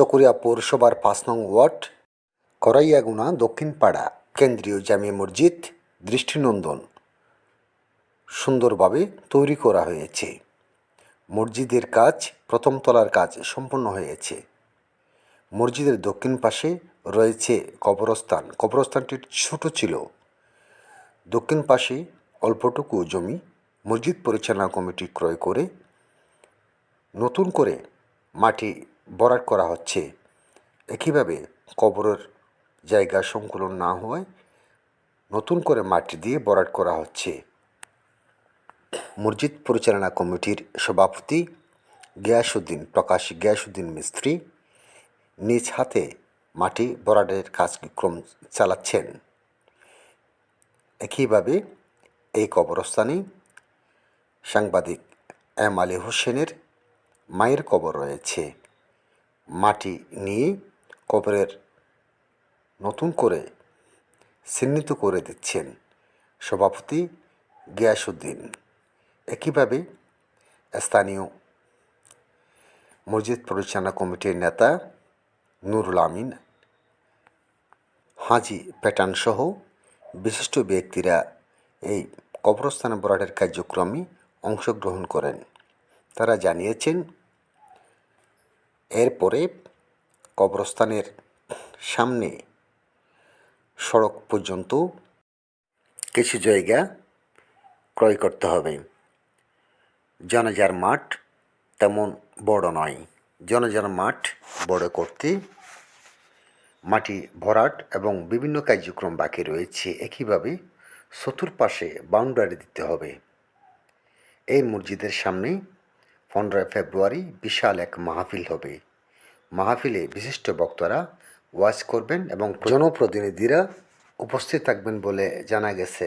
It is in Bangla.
চকরিয়া পৌরসভার পাঁচ নং ওয়ার্ড, করাইয়াগুনা দক্ষিণ পাড়া কেন্দ্রীয় জামে মসজিদ, দৃষ্টিনন্দন। সুন্দরভাবে তৈরি করা হয়েছে। মসজিদের কাজ, প্রথম তলার কাজ সম্পন্ন হয়েছে। মসজিদের দক্ষিণ পাশে রয়েছে কবরস্থান। কবরস্থানটি ছোট ছিল। দক্ষিণ পাশে অল্পটুকু জমি। মসজিদ পরিচালনা কমিটি ক্রয় করে নতুন করে মাটি ভরাট করা হচ্ছে। একইভাবে কবরের জায়গা সংকুলন না হওয়ায় নতুন করে মাটি দিয়ে ভরাট করা হচ্ছে। মসজিদ পরিচালনা কমিটির সভাপতি গিয়াসুদ্দিন প্রকাশ গিয়াসুদ্দিন মিস্ত্রি নিজ হাতে মাটি ভরাটের কার্যক্রম চালাচ্ছেন। একইভাবে এই কবরস্থানে সাংবাদিক এম আলী হোসেনের মায়ের কবর রয়েছে। মাটি নিয়ে কবরের নতুন করে চিহ্নিত করে দিচ্ছেন সভাপতি গিয়াসুদ্দিন একইভাবে স্থানীয় মসজিদ পরিচালনা কমিটির নেতা নুরুল আমিন, হাজি প্যাটার্ন সহ বিশিষ্ট ব্যক্তিরা এই কবরস্থান বরাটের কার্যক্রমে অংশগ্রহণ করেন। তারা জানিয়েছেন এরপরে কবরস্থানের সামনে সড়ক পর্যন্ত কিছু জায়গা ক্রয় করতে হবে। জানাজার মাঠ তেমন বড় নয়। জনজার মাঠ বড় করতে মাটি ভরাট এবং বিভিন্ন কার্যক্রম বাকি রয়েছে। একইভাবে চতুর্পাশে বাউন্ডারি দিতে হবে। এই মসজিদের সামনে পনেরোই ফেব্রুয়ারি বিশাল এক মাহফিল হবে। মাহফিলে বিশিষ্ট বক্তারা ওয়াজ করবেন এবং জনপ্রতিনিধিরা উপস্থিত থাকবেন বলে জানা গেছে।